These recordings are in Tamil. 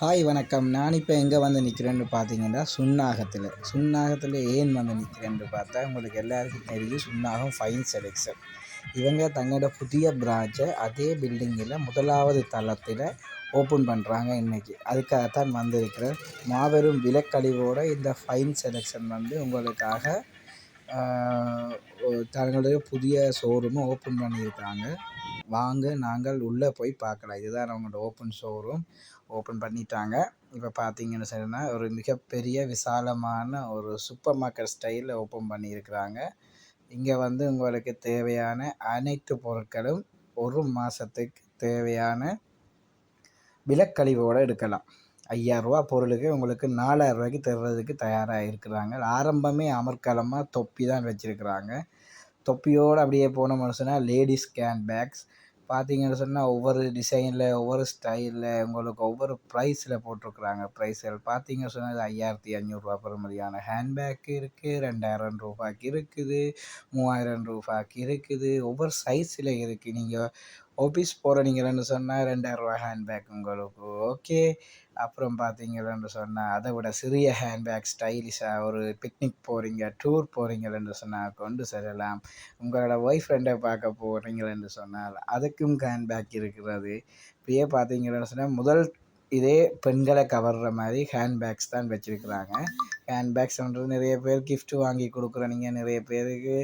ஹாய் வணக்கம். நான் இப்போ எங்கே வந்து நிற்கிறேன்னு பார்த்தீங்கன்னா சுன்னாகத்தில். சுன்னாகத்தில் ஏன் வந்து நிற்கிறேன்னு பார்த்தா உங்களுக்கு எல்லாருக்கும் தெரியும் சுன்னாகம் ஃபைன் செலெக்ஷன் இவங்க தங்களோட புதிய பிரான்ச்சை அதே பில்டிங்கில் முதலாவது தளத்தில் ஓப்பன் பண்ணுறாங்க இன்றைக்கி அதுக்காகத்தான் வந்திருக்கிறேன். மாபெரும் விலக்கழிவோட இந்த ஃபைன் செலெக்ஷன் வந்து உங்களுக்காக தங்களுடைய புதிய ஷோரூமும் ஓப்பன் பண்ணியிருக்காங்க. வாங்க நாங்கள் உள்ளே போய் பார்க்கலாம். இதுதான் அவங்களோட ஓப்பன் ஷோரூம் ஓப்பன் பண்ணிட்டாங்க. இப்போ பார்த்தீங்கன்னு சொன்னால் ஒரு மிகப்பெரிய விசாலமான ஒரு சூப்பர் மார்க்கெட் ஸ்டைலில் ஓப்பன் பண்ணியிருக்கிறாங்க. இங்கே வந்து உங்களுக்கு தேவையான அனைத்து பொருட்களும் ஒரு மாதத்துக்கு தேவையான விலக்கழிவோடு எடுக்கலாம். ஐயாயிரரூவா பொருளுக்கு உங்களுக்கு நாலாயிரரூவாய்க்கு தர்றதுக்கு தயாராக இருக்கிறாங்க ஆரம்பமே அமர்க்கலமாக தொப்பி தான் வச்சுருக்குறாங்க. தொப்பியோடு அப்படியே போன மனுஷனா லேடிஸ் கேன் பேக்ஸ் பார்த்தீங்கன்னு சொன்னால் ஒவ்வொரு டிசைனில் ஒவ்வொரு ஸ்டைலில் உங்களுக்கு ஒவ்வொரு ப்ரைஸில் போட்டிருக்குறாங்க. ப்ரைஸ்கள் பார்த்தீங்கன்னு சொன்னால் இது ஐயாயிரத்தி அஞ்சூறுரூவா பெறுமதியான ஹேண்ட்பேக் இருக்குது ரெண்டாயிரம் ரூபாய்க்கு இருக்குது மூவாயிரம் ரூபாய்க்கு இருக்குது. ஒவ்வொரு சைஸில் இருக்குது நீங்கள் ஆஃபீஸ் போகிறீங்கன்னு சொன்னால் ரெண்டாயிரரூவா ஹேண்ட்பேக் உங்களுக்கு. ஓகே அப்புறம் பார்த்தீங்களென்று சொன்னால் அதை விட சிறிய ஹேண்ட்பேக் ஸ்டைலிஷாக ஒரு பிக்னிக் போகிறீங்க டூர் போகிறீங்களென்று சொன்னால் கொண்டு செல்லலாம். உங்களோட ஒய்ஃப் ஃப்ரெண்டை பார்க்க போகிறீங்களென்று சொன்னால் அதுக்கும் ஹேண்ட்பேக் இருக்கிறது. இப்படியே பார்த்தீங்கன்னு சொன்னால் முதல் இதே பெண்களை கவர்ற மாதிரி ஹேண்ட்பேக்ஸ் தான் வச்சுருக்குறாங்க. ஹேண்ட்பேக்ஸ்ன்றது நிறைய பேர் கிஃப்ட்டு வாங்கி கொடுக்குறீங்க நிறைய பேருக்கு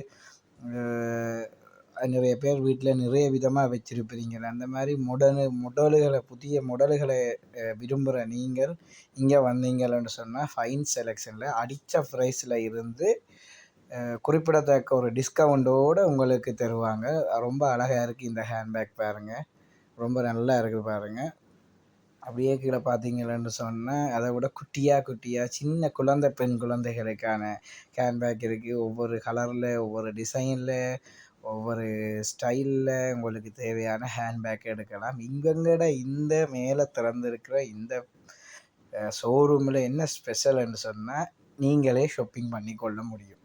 நிறைய பேர் வீட்டில் நிறைய விதமாக வச்சுருப்பீங்க. அந்த மாதிரி முடனு முடல்களை புதிய முடல்களை விரும்புகிற நீங்கள் இங்கே வந்தீங்கன்னு சொன்னால் ஃபைன் செலெக்ஷனில் அடித்த ப்ரைஸில் இருந்து குறிப்பிடத்தக்க ஒரு டிஸ்கவுண்டோடு உங்களுக்கு தருவாங்க. ரொம்ப அழகாக இருக்குது இந்த ஹேண்ட்பேக் பாருங்கள் ரொம்ப நல்லா இருக்குது பாருங்கள் அப்படியே கீழே பார்த்தீங்கன்னு சொன்னால் அதை விட குட்டியாக குட்டியாக சின்ன குழந்தை பெண் குழந்தைகளுக்கான ஹேண்ட்பேக் இருக்குது ஒவ்வொரு கலரில் ஒவ்வொரு டிசைனில் ஒவ்வொரு ஸ்டைலில் உங்களுக்கு தேவையான ஹேண்ட்பேக் எடுக்கலாம். இவங்களோட இந்த மேலே திறந்திருக்கிற இந்த ஷோரூமில் என்ன ஸ்பெஷல்னு சொன்னால் நீங்களே ஷாப்பிங் பண்ணி கொள்ள முடியும்.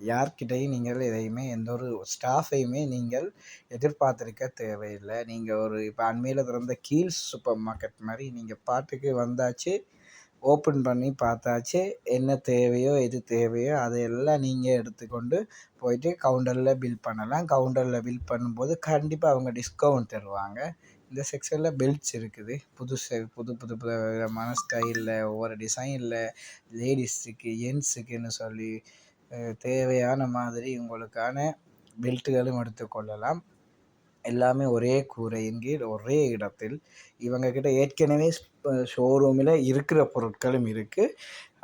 யார்கிட்டையும் நீங்கள் எதையுமே எந்த ஒரு ஸ்டாஃபையுமே நீங்கள் எதிர்பார்த்துருக்க தேவையில்லை. நீங்கள் ஒரு இப்போ அண்மையில் திறந்த கீழ்ஸ் சூப்பர் மார்க்கெட் மாதிரி நீங்கள் பாட்டுக்கு வந்தாச்சு ஓப்பன் பண்ணி பார்த்தாச்சு. என்ன தேவையோ எது தேவையோ அதையெல்லாம் நீங்கள் எடுத்துக்கொண்டு போயிட்டு கவுண்டரில் பில் பண்ணலாம். கவுண்டரில் பில் பண்ணும்போது கண்டிப்பாக அவங்க டிஸ்கவுண்ட் தருவாங்க. இந்த செக்ஷனில் பெல்ட்ஸ் இருக்குது. புதுசு புது புது புது விதமான ஸ்டைலில் ஒவ்வொரு டிசைனில் லேடிஸுக்கு ஜென்ஸுக்குன்னு சொல்லி தேவையான மாதிரி உங்களுக்கான பெல்ட்டுகளும் எடுத்துக்கொள்ளலாம். எல்லாமே ஒரே கூரையின் கீழ் ஒரே இடத்தில். இவங்கக்கிட்ட ஏற்கனவே ஷோரூமில் இருக்கிற பொருட்களும் இருக்குது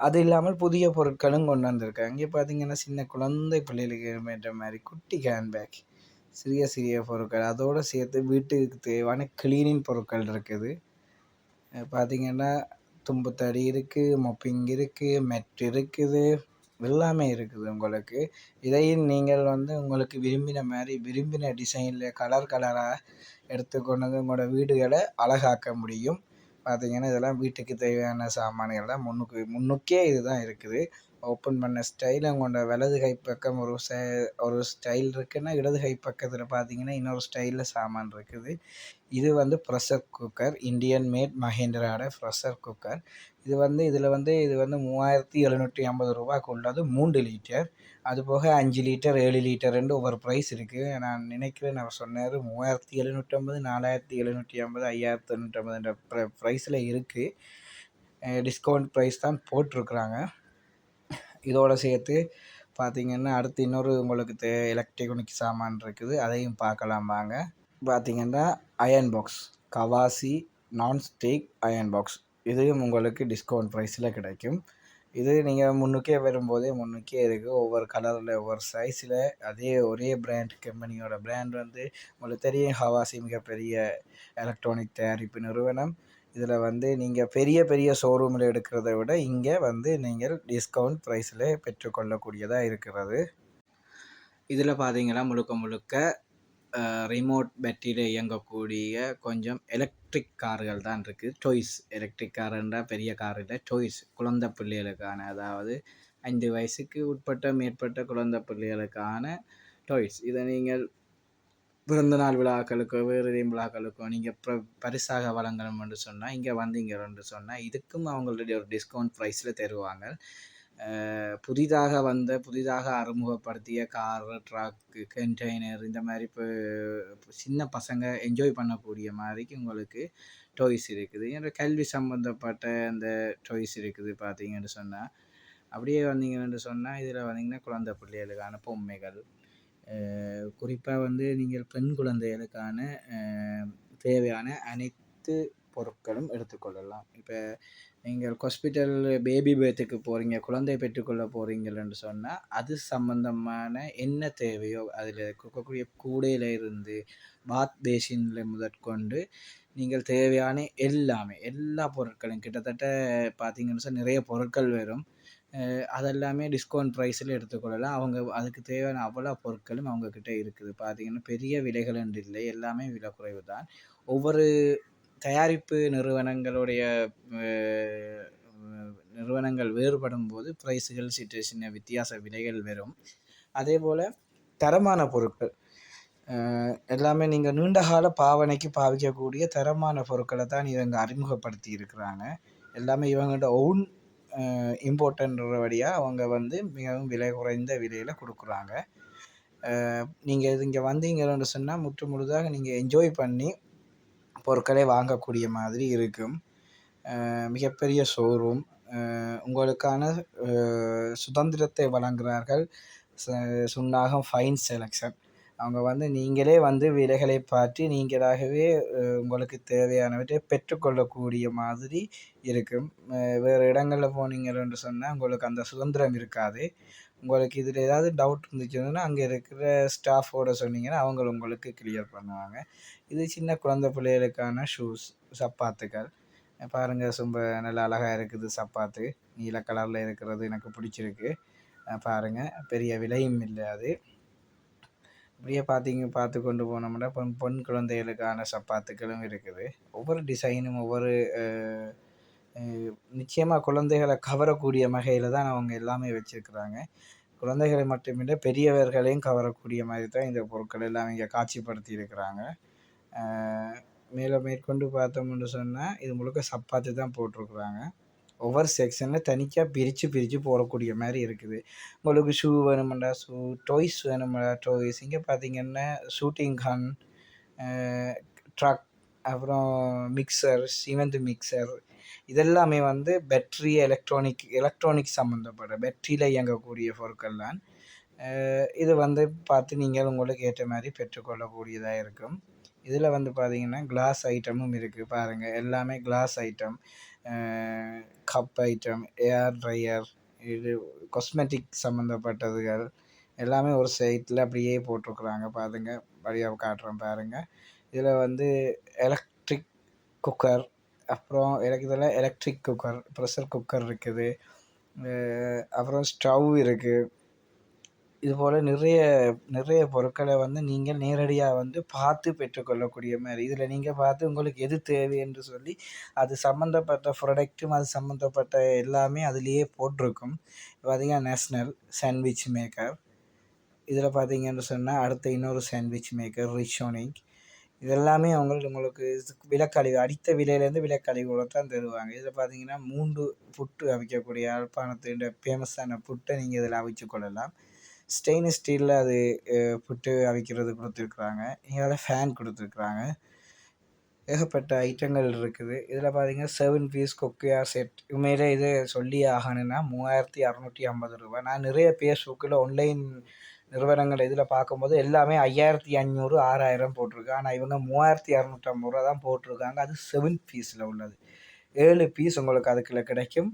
அது இல்லாமல் புதிய பொருட்களும் கொண்டு வந்திருக்காங்க. இங்கே பார்த்தீங்கன்னா சின்ன குழந்தை பிள்ளைகளுக்கு ஏற்ற மாதிரி குட்டி ஹேண்ட்பேக் சிறிய சிறிய பொருட்கள். அதோடு சேர்த்து வீட்டுக்கு தேவையான கிளீனிங் பொருட்கள் இருக்குது. பார்த்தீங்கன்னா தும்புத்தடி இருக்குது மொப்பிங் இருக்குது மெட் இருக்குது. எல்லாமே இருக்குது உங்களுக்கு. இதையும் நீங்கள் வந்து உங்களுக்கு விரும்பின மாதிரி விரும்பின டிசைனில் கலர் கலராக எடுத்துக்கொண்டு வந்து உங்களோட வீடுகளை அழகாக்க முடியும். பார்த்தீங்கன்னா இதெல்லாம் வீட்டுக்கு தேவையான சாமான்கள் தான். முன்னுக்கு முன்னுக்கே இதுதான் இருக்குது. ஓப்பன் பண்ண ஸ்டைல் உங்களோட வலது கை பக்கம் ஒரு ச ஒரு ஸ்டைல் இருக்குன்னா இடது கை பக்கத்தில் பார்த்தீங்கன்னா இன்னொரு ஸ்டைலில் சாமான் இருக்குது. இது வந்து ப்ரெஷர் குக்கர் இந்தியன் மேட் மஹேந்திராட ப்ரெஷர் குக்கர் இது வந்து இதில் வந்து இது வந்து மூவாயிரத்தி எழுநூற்றி ஐம்பது ரூபாய்க்கு உள்ளது மூன்று லிட்டர் அது போக அஞ்சு லிட்டர் ஏழு லிட்டர் ரெண்டு ஒவ்வொரு ப்ரைஸ் இருக்குது நான் நினைக்கிறேன் நான் சொன்னார் மூவாயிரத்தி எழுநூற்றம்பது நாலாயிரத்தி எழுநூற்றி ஐம்பது ஐயாயிரத்தி தொண்ணூற்றம்பதுன்ற ப்ர ப்ரைஸில் இருக்குது டிஸ்கவுண்ட் ப்ரைஸ் தான் போட்டிருக்குறாங்க. இதோடு சேர்த்து பார்த்தீங்கன்னா அடுத்து இன்னொரு உங்களுக்கு தே எலக்ட்ரானிக் சாமான் இருக்குது. அதையும் பார்க்கலாம் வாங்க. பார்த்தீங்கன்னா அயன் பாக்ஸ் கவாசி நான்ஸ்டிக் அயன் பாக்ஸ் இதுவும் உங்களுக்கு டிஸ்கவுண்ட் ப்ரைஸில் கிடைக்கும். இது நீங்கள் முன்னுக்கே வரும்போதே முன்னுக்கே இருக்குது ஒவ்வொரு கலரில் ஒவ்வொரு சைஸில் அதே ஒரே பிராண்ட் கம்பெனியோட பிராண்ட் வந்து உங்களுக்கு தெரியும். ஹவாசி மிகப்பெரிய எலக்ட்ரானிக் தயாரிப்பு நிறுவனம். இதில் வந்து நீங்கள் பெரிய பெரிய ஷோரூமில் எடுக்கிறத விட இங்கே வந்து நீங்கள் டிஸ்கவுண்ட் ப்ரைஸில் பெற்றுக்கொள்ளக்கூடியதாக இருக்கிறது. இதில் பார்த்தீங்கன்னா முழுக்க முழுக்க ரிமோட் பேட்டரியில் இயங்கக்கூடிய கொஞ்சம் எலக்ட்ரிக் கார்கள் தான் இருக்குது டொய்ஸ் எலக்ட்ரிக் காருன்றா பெரிய கார் இல்லை டொய்ஸ் குழந்த பிள்ளைகளுக்கான அதாவது ஐந்து வயசுக்கு உட்பட்ட மேற்பட்ட குழந்த பிள்ளைகளுக்கான டொய்ஸ் இதை நீங்கள் பிறந்தநாள் விழாக்களுக்கோ வேறு எதையும் விழாக்களுக்கோ நீங்கள் ப பரிசாக வழங்கணும்னு சொன்னால் இங்கே வந்தீங்கன்னு சொன்னால் இதுக்கும் அவங்களுடைய ஒரு டிஸ்கவுண்ட் ப்ரைஸில் தருவாங்க. புதிதாக வந்த புதிதாக அறிமுகப்படுத்திய கார் ட்ரக்கு கண்டெய்னர் இந்த மாதிரி இப்போ சின்ன பசங்க என்ஜாய் பண்ணக்கூடிய மாதிரிக்கு உங்களுக்கு டாய்ஸ் இருக்குது. என்ற கல்வி சம்மந்தப்பட்ட அந்த டாய்ஸ் இருக்குது பார்த்தீங்கன்னு சொன்னால் அப்படியே வந்தீங்கன்னு சொன்னால் இதில் வந்தீங்கன்னா குழந்தை பிள்ளைகளுக்கான பொம்மைகள் குறிப்பாக வந்து நீங்கள் பெண் குழந்தைகளுக்கான தேவையான அனைத்து பொருட்களும் எடுத்துக்கொள்ளலாம் இப்போ நீங்கள் ஹாஸ்பிட்டல் பேபி பேர்த்துக்கு போகிறீங்க குழந்தை பெற்றுக்கொள்ள போகிறீங்கன்னு சொன்னால் அது சம்பந்தமான என்ன தேவையோ அதில் இருக்கக்கூடிய கூடையில் இருந்து பாத் பேசினில் முதற்கொண்டு நீங்கள் தேவையான எல்லாமே எல்லா பொருட்களும் கிட்டத்தட்ட பார்த்தீங்கன்னு சொன்னால் நிறைய பொருட்கள் வரும். அதெல்லாமே டிஸ்கவுண்ட் ப்ரைஸில் எடுத்துக்கொள்ளலாம் அவங்க அதுக்கு தேவையான அவ்வளோ பொருட்களும் அவங்கக்கிட்ட இருக்குது. பார்த்தீங்கன்னா பெரிய விலைகள் என்று இல்லை. எல்லாமே விலை குறைவு தான். ஒவ்வொரு தயாரிப்பு நிறுவனங்களுடைய நிறுவனங்கள் வேறுபடும் போது ப்ரைஸுகள் சின்ன சின்ன வித்தியாச விலைகள் வரும். அதே போல் தரமான பொருட்கள். எல்லாமே நீங்கள் நீண்டகால பாவனைக்கு பாவிக்கக்கூடிய தரமான பொருட்களை தான் இவங்க அறிமுகப்படுத்தி இருக்கிறாங்க. எல்லாமே இவங்கள்ட்ட ஓன் இம்போர்ட்டன்றபடியாக அவங்க வந்து மிகவும் விலை குறைந்த விலையில் கொடுக்குறாங்க. நீங்கள் இது இங்கே வந்தீங்கன்னு சொன்னால் முற்று முழுதாக நீங்கள் என்ஜாய் பண்ணி பொருட்களை வாங்கக்கூடிய மாதிரி இருக்கும். மிகப்பெரிய ஷோரூம் உங்களுக்கான சுதந்திரத்தை வழங்குகிறார்கள் ச- ஃபைன் செலெக்ஷன் அவங்க வந்து நீங்களே வந்து விலைகளை பார்த்து நீங்களாகவே உங்களுக்கு தேவையானவற்றை பெற்றுக்கொள்ளக்கூடிய மாதிரி இருக்கும். வேறு இடங்களில் போனீங்கன்னு சொன்னால் உங்களுக்கு அந்த சுதந்திரம் இருக்காது. உங்களுக்கு இதில் ஏதாவது டவுட் இருந்துச்சுன்னா அங்கே இருக்கிற ஸ்டாஃபோட சொன்னீங்கன்னா அவங்க உங்களுக்கு கிளியர் பண்ணுவாங்க. இது சின்ன குழந்தை பிள்ளைகளுக்கான ஷூஸ் சப்பாத்துக்கள் பாருங்கள் ரொம்ப நல்லா அழகாக இருக்குது சப்பாத்து. நீல கலரில் இருக்கிறது எனக்கு பிடிச்சிருக்கு. பாருங்கள் பெரிய விலையும் இல்லை அது. இப்படியே பார்த்தீங்க பார்த்து கொண்டு போனோம்னா பொன் பொன் குழந்தைகளுக்கான சப்பாத்துக்களும் இருக்குது. ஒவ்வொரு டிசைனும் ஒவ்வொரு நிச்சயமாக குழந்தைகளை கவரக்கூடிய வகையில் தான் அவங்க எல்லாமே வச்சுருக்குறாங்க. குழந்தைகளை மட்டுமில்லை பெரியவர்களையும் கவரக்கூடிய மாதிரி தான் இந்த பொருட்கள் எல்லாம் இங்கே காட்சிப்படுத்தி இருக்கிறாங்க. மேலே மேற்கொண்டு பார்த்தோம்னு சொன்னால் இது முழுக்க சப்பாத்து தான் போட்டிருக்குறாங்க. ஒவ்வொரு செக்ஷனில் தனியாக பிரித்து பிரித்து போடக்கூடிய மாதிரி இருக்குது. உங்களுக்கு ஷூ வேணுமெண்டா ஷூ டாய்ஸ் வேணுமெண்டா டாய்ஸ் இங்கே பார்த்தீங்கன்னா ஷூட்டிங் கன் ட்ரக் அப்புறம் மிக்சர் சிவந்து மிக்சர் இதெல்லாமே வந்து பேட்ரி எலக்ட்ரானிக் எலக்ட்ரானிக் சம்மந்தப்பட்ட பேட்டரியில் இயங்கக்கூடிய பொருட்கள் தான் இது வந்து பார்த்து நீங்கள் உங்களுக்கு ஏற்ற மாதிரி பெற்றுக்கொள்ளக்கூடியதாக இருக்கும். இதில் வந்து பார்த்தீங்கன்னா கிளாஸ் ஐட்டமும் இருக்குது பாருங்கள் எல்லாமே glass item cup item air dryer இது காஸ்மெட்டிக் சம்மந்தப்பட்டதுகள் எல்லாமே ஒரு சைட்டில் அப்படியே போட்டிருக்குறாங்க. பாருங்க வழியாக காட்டுறேன் பாருங்கள் இதில் வந்து எலக்ட்ரிக் குக்கர் அப்புறம் எனக்கு இதில் எலக்ட்ரிக் குக்கர் ப்ரெஷர் குக்கர் இருக்குது. அப்புறம் ஸ்டவ் இருக்குது இது போல் நிறைய நிறைய பொருட்களை வந்து நீங்கள் நேரடியாக வந்து பார்த்து பெற்றுக்கொள்ளக்கூடிய மாதிரி. இதில் நீங்கள் பார்த்து உங்களுக்கு எது தேவை என்று சொல்லி அது சம்மந்தப்பட்ட ப்ராடக்ட்டும் அது சம்மந்தப்பட்ட எல்லாமே அதுலேயே போட்டிருக்கும். பார்த்தீங்கன்னா நேஷ்னல் சாண்ட்விச் மேக்கர் இதில் பார்த்தீங்கன்னு சொன்னால் அடுத்த இன்னொரு சாண்ட்விச் மேக்கர் ரிச்சோனிக் இதெல்லாமே அவங்களுக்கு உங்களுக்கு விலக்கழிவு அடித்த விலையிலேருந்து விலக்கழிவோட தான் தருவாங்க. இதில் பார்த்தீங்கன்னா மூன்று புட்டு அவிக்கக்கூடிய யாழ்ப்பாணத்தின் ஃபேமஸான புட்டை நீங்கள் இதில் அவிச்சு கொள்ளலாம். ஸ்டெயின்லெஸ் ஸ்டீலில் அது புட்டு அவிக்கிறது கொடுத்துருக்குறாங்க. இங்கே ஃபேன் கொடுத்துருக்குறாங்க. ஏகப்பட்ட ஐட்டங்கள் இருக்குது. இதில் பார்த்தீங்கன்னா செவன் பீஸ் கொக்கியா செட் உண்மையிலே இது சொல்லி ஆகணும்னா மூவாயிரத்தி அறநூற்றி ஐம்பது ரூபா நான் நிறைய பேஸ்புக்கில் ஆன்லைன் நிறுவனங்கள் இதில் பார்க்கும்போது எல்லாமே ஐயாயிரத்தி அஞ்சூறு ஆறாயிரம் போட்டிருக்கு. ஆனால் இவங்க மூவாயிரத்தி இரநூற்றம்பது ரூபா தான் போட்டிருக்காங்க. அது செவன் பீஸில் உள்ளது. ஏழு பீஸ் உங்களுக்கு அதுக்குள்ளே கிடைக்கும்.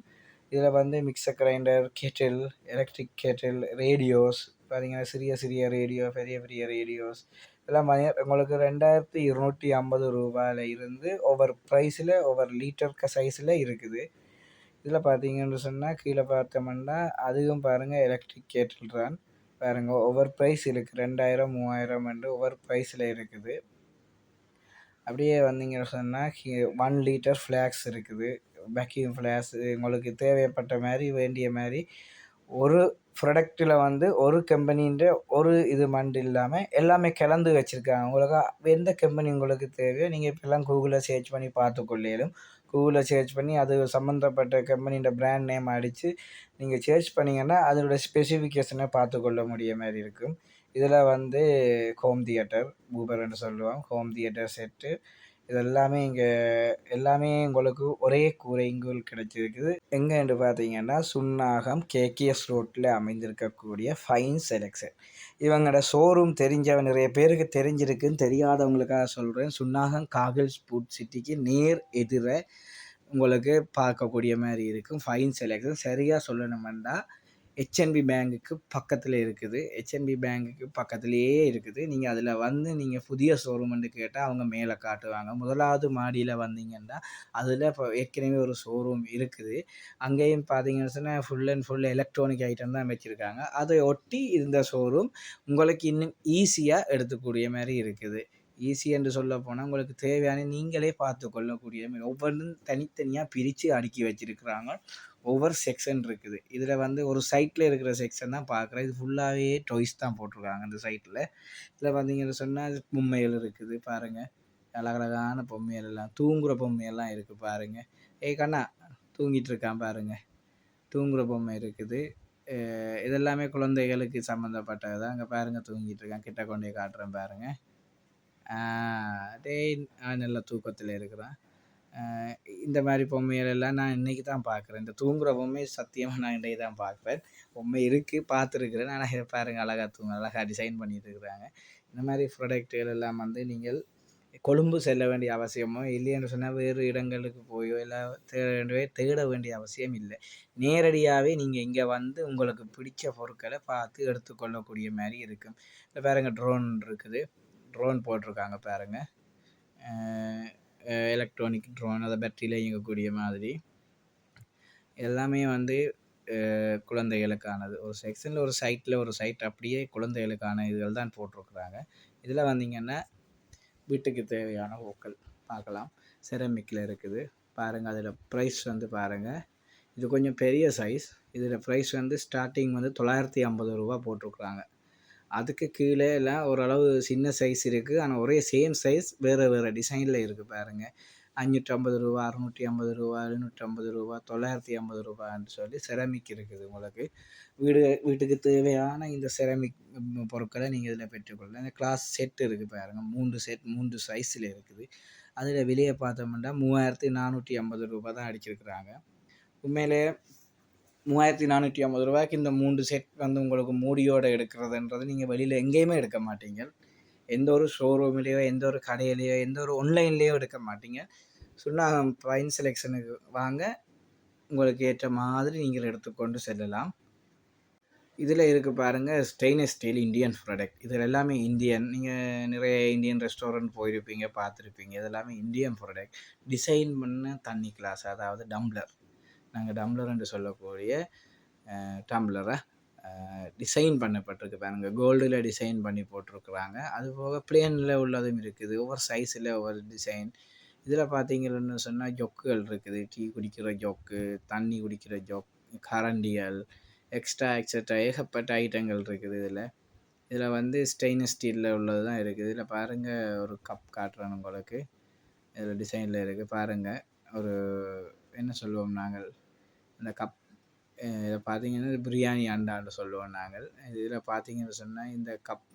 இதில் வந்து mixer grinder kettle electric kettle radios பார்த்தீங்கன்னா சிறிய சிறிய ரேடியோ பெரிய பெரிய ரேடியோஸ் இதெல்லாம் பார்த்தீங்கன்னா உங்களுக்கு ரெண்டாயிரத்தி இருநூற்றி ஐம்பது ரூபாயில் இருந்து ஒவ்வொரு ப்ரைஸில் ஒவ்வொரு லிட்டர் சைஸில் இருக்குது. இதில் பார்த்தீங்கன்னு சொன்னால் கீழே பார்த்தோம்னா அதுவும் பாருங்கள் எலக்ட்ரிக் கேட்டில் தான். பாருங்க ஒவ்வொரு ப்ரைஸ் இருக்குது ரெண்டாயிரம் மூவாயிரம் என்று ஒவ்வொரு ப்ரைஸில் இருக்குது. அப்படியே வந்தீங்கன்னு சொன்னால் ஒன் லிட்டர் ஃப்ளாக்ஸ் இருக்குது. வேக்யூம் ஃப்ளாக்ஸ் உங்களுக்கு தேவைப்பட்ட மாதிரி வேண்டிய மாதிரி ஒரு ப்ராடக்ட்டில் வந்து ஒரு கம்பெனின்ற ஒரு இது மண்டு இல்லாமல் எல்லாமே கலந்து வச்சுருக்காங்க. உங்களுக்கு எந்த கம்பெனி உங்களுக்கு தேவையோ நீங்கள் இப்போல்லாம் கூகுளில் சர்ச் பண்ணி பார்த்து கூகுளில் சர்ச் பண்ணி அது சம்மந்தப்பட்ட கம்பெனியோட பிராண்ட் நேம் அடித்து நீங்கள் சர்ச் பண்ணிங்கன்னா அதோட ஸ்பெசிஃபிகேஷனை பார்த்துக்கொள்ள முடிய மாதிரி இருக்கும். இதில் வந்து ஹோம் தியேட்டர் ஊபர்ன்னு சொல்லுவோம். ஹோம் தியேட்டர் செட்டு இது எல்லாமே இங்கே எல்லாமே உங்களுக்கு ஒரே கூரைங்குள் கிடைச்சிருக்குது. எங்கேன்னு பார்த்தீங்கன்னா சுன்னாகம் கேகேஎஸ் ரோட்டில் அமைந்திருக்கக்கூடிய ஃபைன் செலெக்ஷன் இவங்களோட ஷோரூம் தெரிஞ்சவன் நிறைய பேருக்கு தெரிஞ்சிருக்குன்னு தெரியாதவங்களுக்காக சொல்கிறேன் சுன்னாகம் காகில் ஸ்பூட் சிட்டிக்கு நேர் எதிர உங்களுக்கு பார்க்கக்கூடிய மாதிரி இருக்கும். ஃபைன் செலெக்ஷன் சரியாக சொல்லணுமெண்டா ஹெச்என்பி பேங்குக்கு பக்கத்தில் இருக்குது. ஹெச்என்பி பேங்குக்கு பக்கத்துலேயே இருக்குது. நீங்கள் அதில் வந்து நீங்கள் புதிய ஷோரூம்னு கேட்டால் அவங்க மேலே காட்டுவாங்க. முதலாவது மாடியில் வந்தீங்கன்னா அதில் இப்போ ஏற்கனவே ஒரு ஷோரூம் இருக்குது. அங்கேயும் பார்த்தீங்கன்னு சொன்னால் full and full electronic item தான் வச்சுருக்காங்க. அதை ஒட்டி இந்த ஷோரூம் உங்களுக்கு இன்னும் ஈஸியாக எடுத்துக்கூடிய மாதிரி இருக்குது. ஈஸி என்று சொல்ல போனால் உங்களுக்கு தேவையான நீங்களே பார்த்து கொள்ளக்கூடிய மாதிரி ஒவ்வொன்றும் தனித்தனியாக பிரித்து அடுக்கி வச்சுருக்கிறாங்க. ஒவ்வொரு செக்ஷன் இருக்குது. இதில் வந்து ஒரு சைட்டில் இருக்கிற செக்ஷன் தான் பார்க்குறேன். இது ஃபுல்லாகவே டொய்ஸ் தான் போட்டிருக்காங்க இந்த சைட்டில் இதில் பார்த்தீங்கன்னு சொன்னால் பொம்மைகள் இருக்குது பாருங்கள் அழகழகான பொம்மைகள் எல்லாம் தூங்குகிற பொம்மையெல்லாம் இருக்குது பாருங்கள் ஏ கண்ணா தூங்கிட்டு இருக்கான் பாருங்கள் தூங்குகிற பொம்மை இருக்குது. இதெல்லாமே குழந்தைகளுக்கு சம்மந்தப்பட்டது தான் அங்கே பாருங்கள் தூங்கிட்டு இருக்கான். கிட்ட கொண்டே காட்டுறேன் பாருங்கள் டேய் நல்ல தூக்கத்தில் இருக்கிறான். இந்த மாதிரி பொம்மைகள் எல்லாம் நான் இன்றைக்கி தான் பார்க்குறேன். இந்த தூங்குகிற பொம்மை சத்தியமாக நான் இன்றைக்கி தான் பார்க்குறேன் பொம்மை இருக்குது பார்த்துருக்குறேன். ஆனால் இதை பாருங்கள் அழகாக தூங்க அழகாக டிசைன் பண்ணிகிட்டு இருக்கிறாங்க. இந்த மாதிரி ப்ராடக்ட்டுகள் எல்லாம் வந்து நீங்கள் கொழும்பு செல்ல வேண்டிய அவசியமோ இல்லைன்னு சொன்னால் வேறு இடங்களுக்கு போயோ இல்லை தேட வேண்டிய தேட வேண்டிய அவசியம் இல்லை. நேரடியாகவே நீங்கள் இங்கே வந்து உங்களுக்கு பிடிச்ச பொருட்களை பார்த்து எடுத்துக்கொள்ளக்கூடிய மாதிரி இருக்கும். இல்லை பாருங்கள் ட்ரோன் இருக்குது. ட்ரோன் போட்டிருக்காங்க பாருங்கள் எலக்ட்ரானிக் ட்ரோன் அதை பேட்டரியில் இயங்கக்கூடிய மாதிரி. எல்லாமே வந்து குழந்தைகளுக்கானது. ஒரு செக்ஷனில் ஒரு சைட்டில் ஒரு சைட் அப்படியே குழந்தைகளுக்கான இதுகள் தான் போட்டிருக்குறாங்க. இதில் வந்தீங்கன்னா வீட்டுக்கு தேவையான ஓக்கள் பார்க்கலாம். செரமிக்கில் இருக்குது. பாருங்கள் அதில் ப்ரைஸ் வந்து பாருங்கள் இது கொஞ்சம் பெரிய சைஸ் இதில் ப்ரைஸ் வந்து ஸ்டார்டிங் வந்து தொள்ளாயிரத்தி ஐம்பது ரூபா போட்டிருக்குறாங்க. அதுக்கு கீழே எல்லாம் ஓரளவு சின்ன சைஸ் இருக்குது ஆனால் ஒரே சேம் சைஸ் வேறு வேறு டிசைனில் இருக்குது பாருங்கள் அஞ்சூற்றம்பது ரூபா அறநூற்றி ஐம்பது ரூபா எழுநூற்றம்பது ரூபா தொள்ளாயிரத்தி ஐம்பது ரூபான்னு சொல்லி செரமிக் இருக்குது உங்களுக்கு. வீடு வீட்டுக்கு தேவையான இந்த செரமிக் பொருட்களை நீங்கள் இதில் பெற்றுக்கொள்ளலாம். இந்த கிளாஸ் செட் இருக்குது பாருங்கள் மூன்று செட் மூன்று சைஸில் இருக்குது. அதில் வெளியே பார்த்தோம்னா மூவாயிரத்தி நானூற்றி ஐம்பது ரூபா தான் அடிச்சிருக்கிறாங்க. உண்மையிலே மூவாயிரத்தி நானூற்றி ஐம்பது ரூபாய்க்கு இந்த மூன்று செட் வந்து உங்களுக்கு மூடியோடு எடுக்கிறதுன்றது நீங்கள் வெளியில் எங்கேயுமே எடுக்க மாட்டீங்க. எந்த ஒரு ஷோரூம்லேயோ எந்த ஒரு கடையிலையோ எந்த ஒரு ஒன்லைன்லேயோ எடுக்க மாட்டீங்க. சுண்ணாகம் பைன் செலெக்ஷனுக்கு வாங்க. உங்களுக்கு ஏற்ற மாதிரி நீங்கள் எடுத்துக்கொண்டு செல்லலாம். இதில் இருக்குது பாருங்கள் ஸ்டெயின்லெஸ் ஸ்டீல் இந்தியன் ப்ராடக்ட் இதில் எல்லாமே இந்தியன் நீங்கள் நிறைய இந்தியன் ரெஸ்டாரண்ட் போயிருப்பீங்க பார்த்துருப்பீங்க. இதெல்லாமே இந்தியன் ப்ராடக்ட் டிசைன் பண்ண தண்ணி கிளாஸ் அதாவது டம்ளர் நாங்கள் டம்ளர் என்று சொல்லக்கூடிய டம்ளரை டிசைன் பண்ணப்பட்டிருக்கு பாருங்க. கோல்டில் டிசைன் பண்ணி போட்டிருக்குறாங்க. அது போக பிளேனில் உள்ளதும் இருக்குது. ஒவ்வொரு சைஸில் ஒவ்வொரு டிசைன் இதில் பார்த்தீங்கன்னு சொன்னால் ஜொக்குகள் இருக்குது. டீ குடிக்கிற ஜொக்கு தண்ணி குடிக்கிற ஜொக் கரண்டிகள் எக்ஸ்ட்ரா எக்ஸட்ரா ஏகப்பட்ட ஐட்டங்கள் இருக்குது இதில். இதில் வந்து ஸ்டெயின்லெஸ் ஸ்டீலில் உள்ளது தான் இருக்குது. இதில் பாருங்கள் ஒரு கப் காட்டுறேன் உங்களுக்கு இதில் டிசைனில் இருக்குது பாருங்கள் ஒரு என்ன சொல்லுவோம் நாங்கள்? இந்த கப் இதை பார்த்தீங்கன்னா பிரியாணி அண்டான்னு சொல்லுவோம் நாங்கள். இதில் பார்த்தீங்கன்னு சொன்னால் இந்த கப்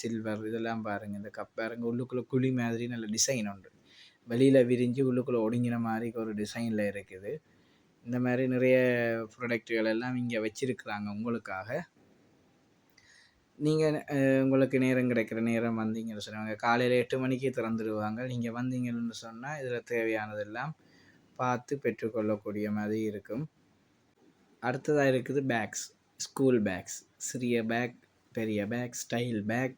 சில்வர் இதெல்லாம் பாருங்கள் இந்த கப் பாருங்கள் உள்ளுக்குள்ளே குழி மாதிரி நல்ல டிசைன் உண்டு. வெளியில் விரிஞ்சு உள்ளுக்குள்ளே ஒடுங்கின மாதிரி ஒரு டிசைனில் இருக்குது. இந்த மாதிரி நிறைய ப்ராடக்ட்டுகள் எல்லாம் இங்கே வச்சுருக்குறாங்க உங்களுக்காக. நீங்கள் உங்களுக்கு நேரம் கிடைக்கிற நேரம் வந்தீங்கன்னு சொன்னாங்க. காலையில் எட்டு மணிக்கு திறந்துடுவாங்க நீங்கள் வந்தீங்கன்னு சொன்னால் இதில் தேவையானதெல்லாம் பார்த்து பெற்றுக்கொள்ளக்கூடிய மாதிரி இருக்கும். அடுத்ததாக இருக்குது பேக்ஸ் ஸ்கூல் பேக்ஸ் சிறிய பேக் பெரிய பேக் ஸ்டைல் பேக்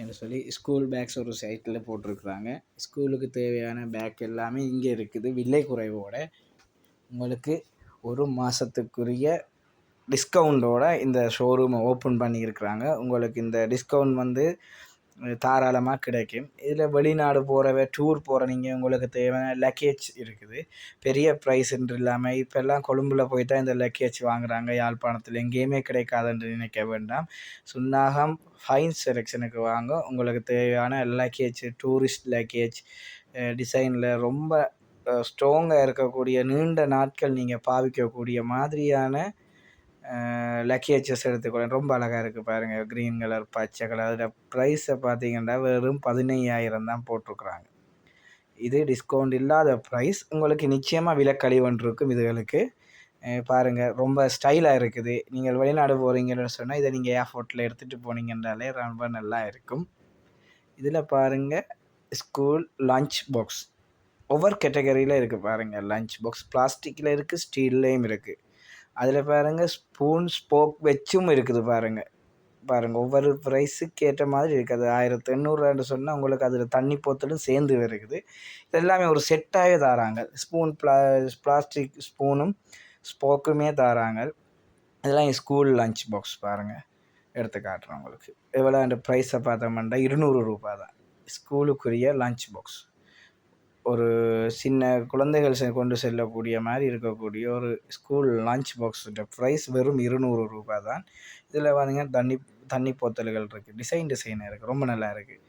என்று சொல்லி ஸ்கூல் பேக்ஸ் ஒரு சைட்டில் போட்டிருக்குறாங்க. ஸ்கூலுக்கு தேவையான பேக் எல்லாமே இங்கே இருக்குது. விலை குறைவோடு உங்களுக்கு ஒரு மாதத்துக்குரிய டிஸ்கவுண்டோட இந்த ஷோரூமை ஓப்பன் பண்ணியிருக்கிறாங்க. உங்களுக்கு இந்த டிஸ்கவுண்ட் வந்து தாராளமாக கிடைக்கும். இதில் வெளிநாடு போகிறவ டூர் போகிற நீங்கள் உங்களுக்கு தேவையான லக்கேஜ் இருக்குது. பெரிய ப்ரைஸ்ன்று இல்லாமல் இப்போல்லாம் கொழும்பில் போய் தான் இந்த லக்கேஜ் வாங்குறாங்க. யாழ்ப்பாணத்தில் எங்கேயுமே கிடைக்காதுன்னு நினைக்க வேண்டாம். சுன்னாகம் ஃபைன் செலெக்ஷனுக்கு வாங்க. உங்களுக்கு தேவையான லக்கேஜ் டூரிஸ்ட் லக்கேஜ் டிசைனில் ரொம்ப ஸ்ட்ராங்காக இருக்கக்கூடிய நீண்ட நாட்கள் நீங்கள் பாவிக்கக்கூடிய மாதிரியான லக்கேஜஸ் எடுத்துக்கொள்ள ரொம்ப அழகாக இருக்குது பாருங்கள் க்ரீன் கலர் பச்சை கலர் அதில் ப்ரைஸை பார்த்தீங்கன்னா வெறும் பதினையாயிரம் தான் போட்டிருக்குறாங்க. இது டிஸ்கவுண்ட் இல்லாத ப்ரைஸ் உங்களுக்கு நிச்சயமாக விலக்கழிவன் இருக்கும் இதுகளுக்கு. பாருங்கள் ரொம்ப ஸ்டைலாக இருக்குது. நீங்கள் வெளிநாடு போகிறீங்கன்னு சொன்னால் இதை நீங்கள் ஏர்போர்ட்டில் எடுத்துகிட்டு போனீங்கன்றாலே ரொம்ப நல்லா இருக்கும். இதில் பாருங்கள் ஸ்கூல் லஞ்ச் பாக்ஸ் ஒவ்வொரு கேட்டகரியில் இருக்குது பாருங்கள் லஞ்ச் பாக்ஸ் பிளாஸ்டிக்கில் இருக்குது ஸ்டீல்லையும் இருக்குது அதில் பாருங்கள் ஸ்பூன் ஸ்போக் வச்சும் இருக்குது பாருங்கள் பாருங்கள் ஒவ்வொரு ப்ரைஸுக்கு ஏற்ற மாதிரி இருக்குது அது ஆயிரத்தி எண்ணூறுவான்னு சொன்னால் உங்களுக்கு அதில் தண்ணி போத்தலும் சேர்ந்து இருக்குது இது எல்லாமே ஒரு செட்டாகவே தராங்க. ஸ்பூன் ப்ளா பிளாஸ்டிக் ஸ்பூனும் ஸ்போக்குமே தராங்க. இதெல்லாம் ஸ்கூல் லஞ்ச் பாக்ஸ் பாருங்கள் எடுத்து காட்டுறேன் உங்களுக்கு. எவ்வளோ அந்த ப்ரைஸை பார்த்தோம்னா இருநூறு ரூபா தான். ஸ்கூலுக்குரிய லஞ்ச் பாக்ஸ் ஒரு சின்ன குழந்தைகள் செ கொண்டு செல்லக்கூடிய மாதிரி இருக்கக்கூடிய ஒரு ஸ்கூல் லான்ச் பாக்ஸோட ப்ரைஸ் வெறும் இருநூறு ரூபா தான் இதில் பார்த்தீங்கன்னா தண்ணி தண்ணி போத்தல்கள் இருக்குது டிசைன் டிசைனாக இருக்குது ரொம்ப நல்லா இருக்குது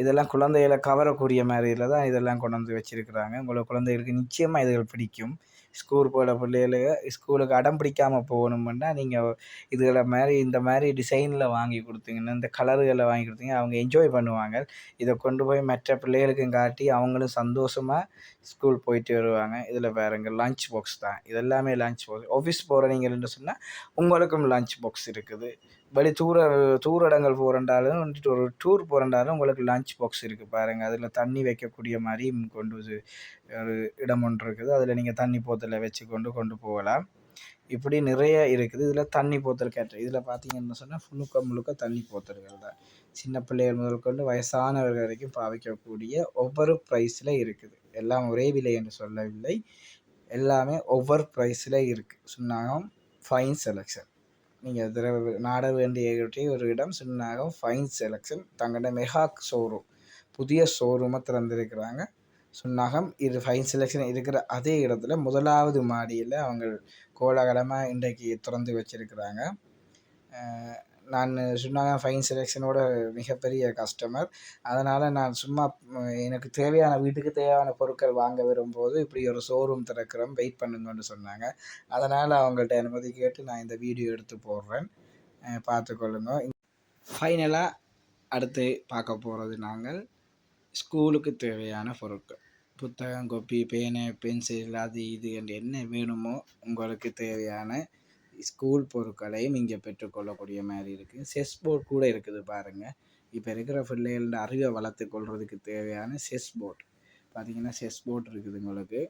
இதெல்லாம் குழந்தைகளை கவரக்கூடிய மாதிரியில் தான் இதெல்லாம் கொண்டு வந்து வச்சுருக்குறாங்க. உங்களோட குழந்தைகளுக்கு நிச்சயமாக இதுகள் பிடிக்கும். ஸ்கூல் போகிற பிள்ளைகளுக்கு ஸ்கூலுக்கு அடம் பிடிக்காமல் போகணுமுன்னா நீங்கள் இதுகளை மாதிரி இந்த மாதிரி டிசைனில் வாங்கி கொடுத்தீங்கன்னா இந்த கலர்களை வாங்கி கொடுத்தீங்க அவங்க என்ஜாய் பண்ணுவாங்க. இதை கொண்டு போய் மற்ற பிள்ளைகளுக்கும் காட்டி அவங்களும் சந்தோஷமாக ஸ்கூல் போயிட்டு வருவாங்க. இதில் வேறுங்க லஞ்ச் பாக்ஸ் தான். இதெல்லாமே லஞ்ச் பாக்ஸ் ஆஃபீஸ் போகிற நீங்கள் சொன்னால் உங்களுக்கும் லஞ்ச் பாக்ஸ் இருக்குது. வெளி தூர தூரடங்கள் போகிறண்டாலும் வந்துட்டு ஒரு டூர் போகிறண்டாலும் உங்களுக்கு லஞ்ச் பாக்ஸ் இருக்குது பாருங்கள் அதில் தண்ணி வைக்கக்கூடிய மாதிரி கொண்டு ஒரு இடம் ஒன்று இருக்குது. அதில் நீங்கள் தண்ணி போத்தலை வச்சு கொண்டு கொண்டு போகலாம். இப்படி நிறைய இருக்குது. இதில் தண்ணி போத்தல் கேட்ட இதில் பார்த்தீங்கன்னு சொன்னால் முழுக்க முழுக்க தண்ணி போத்தல்கள் தான். சின்ன பிள்ளைகள் முதல் கொண்டு வயசானவர்கள் வரைக்கும் பாவிக்கக்கூடிய ஒவ்வொரு ப்ரைஸில் இருக்குது. எல்லாம் ஒரே விலை என்று சொல்லவில்லை. எல்லாமே ஒவ்வொரு ப்ரைஸில் இருக்குது சொன்னாங்க ஃபைன் செலெக்ஷன் நீங்கள் திரவ நாட வேண்டிய ஒரு இடம் சின்னாகம் ஃபைன் செலெக்ஷன் தங்கட மெகா ஷோரூம் புதிய ஷோரூமை திறந்திருக்கிறாங்க. சுன்னாகம் இது ஃபைன் செலெக்ஷன் இருக்கிற அதே இடத்துல முதலாவது மாடியில் அவங்க கோலாகலமாக இன்றைக்கு திறந்து வச்சுருக்கிறாங்க. நான் சொன்னாங்க ஃபைன் செலெக்ஷனோட மிகப்பெரிய கஸ்டமர் அதனால் நான் சும்மா எனக்கு தேவையான வீட்டுக்கு தேவையான பொருட்கள் வாங்க விரும்போது இப்படி ஒரு ஷோரூம் திறக்கிறோம் வெயிட் பண்ணுங்கன்னு சொன்னாங்க. அதனால் அவங்கள்ட்ட அனுமதி கேட்டு நான் இந்த வீடியோ எடுத்து போடுறேன். பார்த்துக்கொள்ளுங்க ஃபைனலாக அடுத்து பார்க்க போகிறது நாங்கள் ஸ்கூலுக்கு தேவையான பொருட்கள். புத்தகம் கொப்பி பேனை பென்சில் அது இது என்று என்ன வேணுமோ உங்களுக்கு தேவையான ஸ்கூல் பொருட்களையும் இங்கே பெற்றுக்கொள்ளக்கூடிய மாதிரி இருக்குது செஸ் போர்ட் கூட இருக்குது பாருங்கள் இப்போ இருக்கிற பிள்ளைகளோட அறிவை வளர்த்து கொள்வதுக்கு தேவையான செஸ் போர்ட். பார்த்திங்கன்னா செஸ் போர்ட் இருக்குது உங்களுக்கு.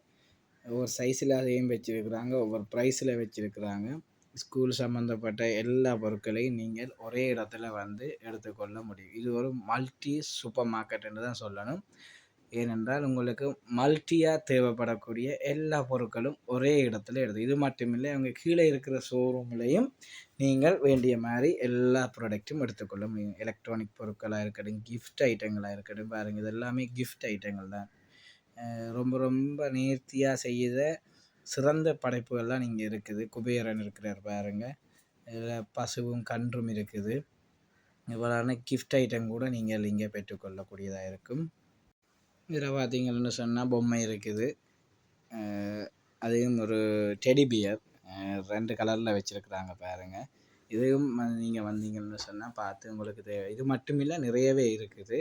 ஒவ்வொரு சைஸில் அதையும் வச்சுருக்குறாங்க ஒவ்வொரு ப்ரைஸில் வச்சுருக்குறாங்க. ஸ்கூல் சம்மந்தப்பட்ட எல்லா பொருட்களையும் நீங்கள் ஒரே இடத்துல வந்து எடுத்துக்கொள்ள முடியும். இது ஒரு மல்டி சூப்பர் மார்க்கெட்டுன்னு தான் சொல்லணும். ஏனென்றால் உங்களுக்கு மல்டியாக தேவைப்படக்கூடிய எல்லா பொருட்களும் ஒரே இடத்துல எடுத்து இது மட்டுமில்லை அவங்க கீழே இருக்கிற ஷோரூம்லேயும் நீங்கள் வேண்டிய மாதிரி எல்லா ப்ராடக்ட்டும் எடுத்துக்கொள்ள முடியும். எலக்ட்ரானிக் பொருட்களாக இருக்கட்டும் கிஃப்ட் ஐட்டங்களாக இருக்கட்டும் பாருங்கள் இது எல்லாமே கிஃப்ட் ஐட்டங்கள் தான். ரொம்ப ரொம்ப நேர்த்தியாக செய்த சிறந்த படைப்புகள்லாம் இங்கே இருக்குது. குபேரன் இருக்கிறார் பாருங்கள் இதில் பசுவும் கன்றும் இருக்குது. இவ்வளோன கிஃப்ட் ஐட்டம் கூட நீங்கள் இங்கே பெற்றுக்கொள்ளக்கூடியதாக இருக்கும். இதில் பார்த்தீங்கன்னு சொன்னால் பொம்மை இருக்குது. அதையும் ஒரு டெடி பியர் ரெண்டு கலரில் வச்சுருக்குறாங்க பாருங்கள் இதையும் நீங்கள் வந்தீங்கன்னு சொன்னால் பார்த்து உங்களுக்கு தேவை. இது மட்டும் இல்லை நிறையவே இருக்குது.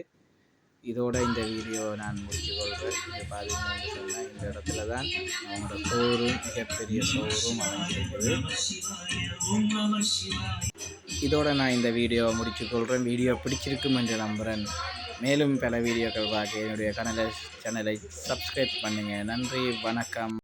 இதோட இந்த வீடியோ நான் முடிச்சு கொள்கிறேன். இது பார்த்தீங்கன்னு சொன்னால் இந்த இடத்துல தான் அவங்களோட ஷோரூம் மிகப்பெரிய ஷோரூம் அமைஞ்சிருக்குது இதோட நான் இந்த வீடியோவை முடிச்சு கொள்கிறேன். வீடியோ பிடிச்சிருக்கும் என்று நம்புகிறேன் மேலும் பல வீடியோக்கள் பார்க்க என்னுடைய கனலை சேனலை சப்ஸ்கிரைப் பண்ணுங்கள் நன்றி வணக்கம்.